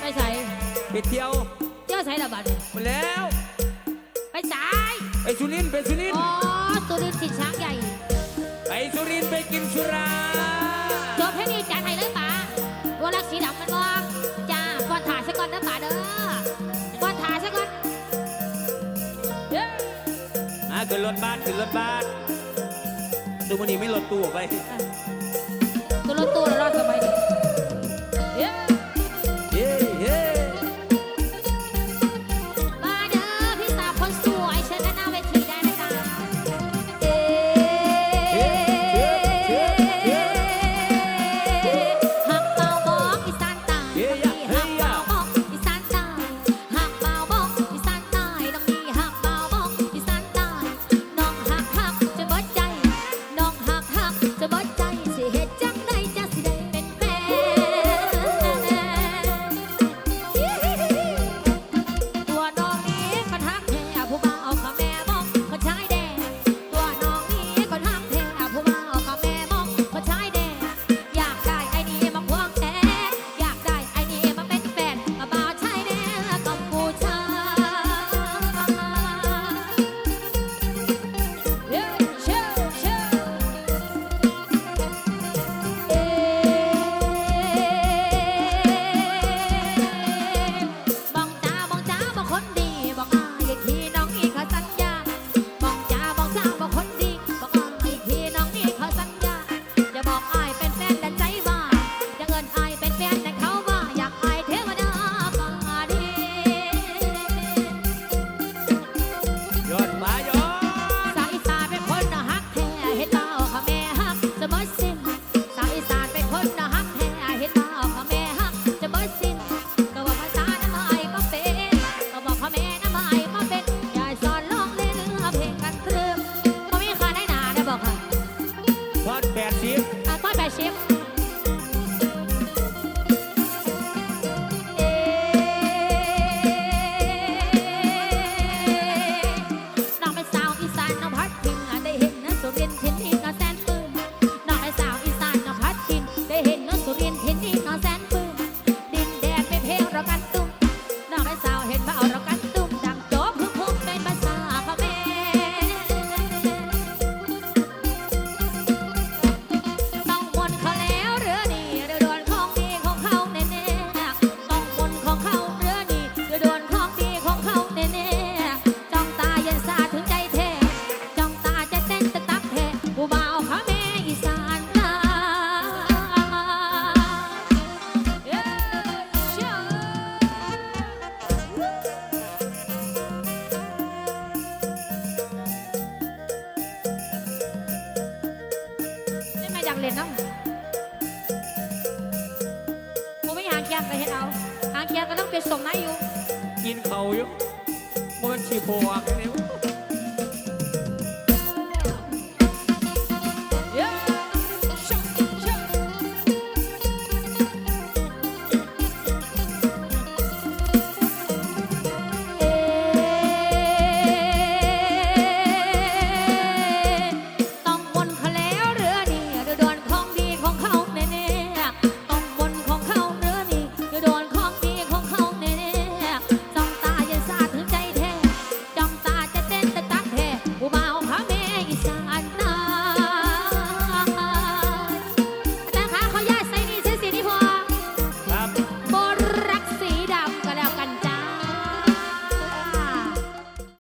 ไปใส่ไปเที่ยวเที่ยวใส่ระบาดหมดแล้ว ไปใส่ไปสุรินไปสุรินอ๋อสุรินติดช้างใหญ่ ไปสุรินไปกินสุราจบให้มีจ่าไทยเลยป่าตัวรักสีดำมันมองจ้าก่อนถ่ายสักก้อนนะป่าเด้อก่อนถ่ายสักก้อนมาขึ้นรถบ้านขึ้นรถบ้านดูมันนี่ไม่รถตู้ไปขึ้นรถตู้ ดสินสาวอีสานเป็นคนหักแท้เห็นบ่าพ่อแม่หักจะเบิดสิ้นก็ว่าภาษาน้ำไม้ก็เป็นก็บอกพ่อแม่น้ำไม้ก็เป็นยายสอนลองเล่นเพลงกันครึ่งก็มีค่านาได้บอกค่ะ ทอดแปดสิบต้อยแปดสิบ เล่นน้ำกูไม่หางยางก็เห็นเอาหางยางก็ต้องเป็นสมนายอยู่กินเขาอยู่มันฉีโพกนี่